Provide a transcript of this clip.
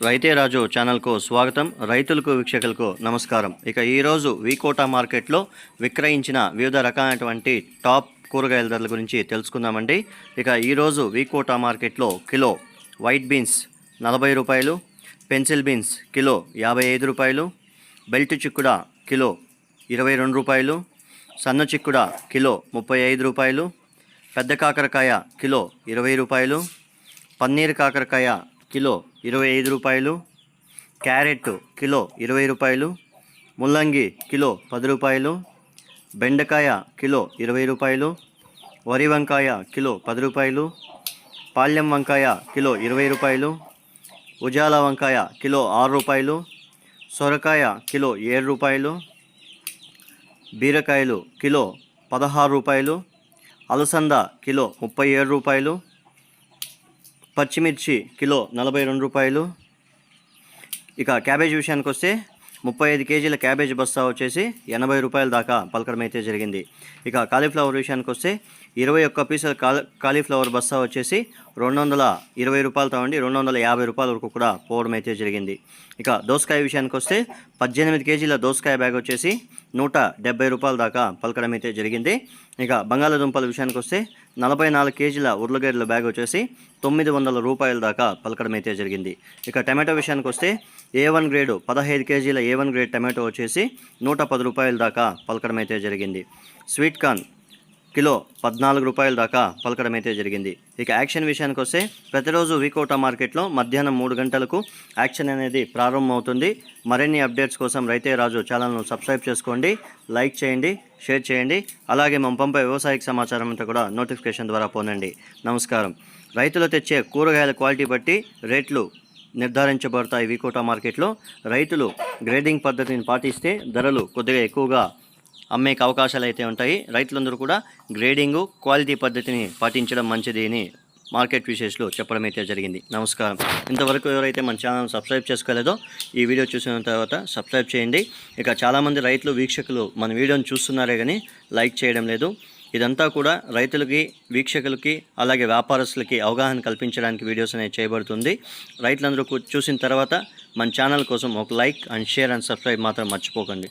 రైతే రాజు ఛానల్కు స్వాగతం. రైతులకు వీక్షకులకు నమస్కారం. ఇక ఈరోజు వీకోటా మార్కెట్లో విక్రయించిన వివిధ రకాలైనటువంటి టాప్ కూరగాయల ధరల గురించి తెలుసుకుందామండి. ఇక ఈరోజు వీకోటా మార్కెట్లో కిలో వైట్ బీన్స్ నలభై రూపాయలు పెన్సిల్ బీన్స్ కిలో యాభై ఐదు రూపాయలు బెల్ట్ చిక్కుడ కిలో ఇరవై రెండు రూపాయలు సన్న చిక్కుడ కిలో ముప్పై ఐదు రూపాయలు పెద్ద కాకరకాయ కిలో ఇరవై రూపాయలు పన్నీర్ కాకరకాయ కిలో ఇరవై ఐదు రూపాయలు క్యారెట్ కిలో ఇరవై రూపాయలు ముల్లంగి కిలో పది రూపాయలు బెండకాయ కిలో ఇరవై రూపాయలు వరి వంకాయ కిలో పది రూపాయలు పాల్యం వంకాయ కిలో ఇరవై రూపాయలు ఉజాల వంకాయ కిలో ఆరు రూపాయలు సొరకాయ కిలో ఏడు రూపాయలు బీరకాయలు కిలో పదహారు రూపాయలు అలసంద కిలో ముప్పై ఏడు రూపాయలు పచ్చిమిర్చి కిలో నలభై రెండు రూపాయలు. ఇక క్యాబేజ్ విషయానికి వస్తే ముప్పై ఐదు కేజీల క్యాబేజ్ బస్తా వచ్చేసి ఎనభై రూపాయల దాకా పలకడం అయితే జరిగింది. ఇక కాలీఫ్లవర్ విషయానికి వస్తే ఇరవై ఒక్క పీసుల కాలి కాలీఫ్లవర్ బస్తా వచ్చేసి రెండు వందల ఇరవై రూపాయలతో ఉండి రెండు వందల యాభై రూపాయల వరకు కూడా పోవడం అయితే జరిగింది. ఇక దోసకాయ విషయానికి వస్తే పద్దెనిమిది కేజీల దోసకాయ బ్యాగ్ వచ్చేసి నూట డెబ్బై రూపాయల దాకా పలకడం అయితే జరిగింది. ఇక బంగాళాదుంపల విషయానికి వస్తే నలభై నాలుగు కేజీల ఉర్లగడ్డల బ్యాగ్ వచ్చేసి తొమ్మిది వందల రూపాయల దాకా పలకడం అయితే జరిగింది. ఇక టమాటో విషయానికి వస్తే ఏ వన్ గ్రేడు పదహైదు కేజీల ఏ వన్ గ్రేడ్ టమాటో వచ్చేసి నూట పది రూపాయల దాకా పలకడం అయితే జరిగింది. స్వీట్ కార్న్ కిలో పద్నాలుగు రూపాయల దాకా పలకడం అయితే జరిగింది. ఇక యాక్షన్ విషయానికి వస్తే ప్రతిరోజు వీకోటా మార్కెట్లో మధ్యాహ్నం మూడు గంటలకు యాక్షన్ అనేది ప్రారంభమవుతుంది. మరిన్ని అప్డేట్స్ కోసం రైతే రాజు ఛానల్ను సబ్స్క్రైబ్ చేసుకోండి లైక్ చేయండి షేర్ చేయండి. అలాగే మా పంపే వ్యవసాయక సమాచారం అంతా కూడా నోటిఫికేషన్ ద్వారా పొందండి. నమస్కారం. రైతులు తెచ్చే కూరగాయల క్వాలిటీ బట్టి రేట్లు నిర్ధారించబడతాయి వికోటా మార్కెట్లో. రైతులు గ్రేడింగ్ పద్ధతిని పాటిస్తే ధరలు కొద్దిగా ఎక్కువగా అమ్మేకి అవకాశాలు అయితే ఉంటాయి. రైతులందరూ కూడా గ్రేడింగు క్వాలిటీ పద్ధతిని పాటించడం మంచిది అని మార్కెట్ విషయస్లో చెప్పడం అయితే జరిగింది. నమస్కారం. ఇంతవరకు ఎవరైతే మన ఛానల్ సబ్స్క్రైబ్ చేసుకోలేదో ఈ వీడియో చూసిన తర్వాత సబ్స్క్రైబ్ చేయండి. ఇక చాలామంది రైతులు వీక్షకులు మన వీడియోని చూస్తున్నారే కానీ లైక్ చేయడం లేదు. ఇదంతా కూడా రైతులకి వీక్షకులకి అలాగే వ్యాపారస్తులకి అవగాహన కల్పించడానికి వీడియోస్ అనేది చేయబడుతుంది. రైతులందరూ చూసిన తర్వాత మన ఛానల్ కోసం ఒక like and share and subscribe మాత్రం మర్చిపోకండి.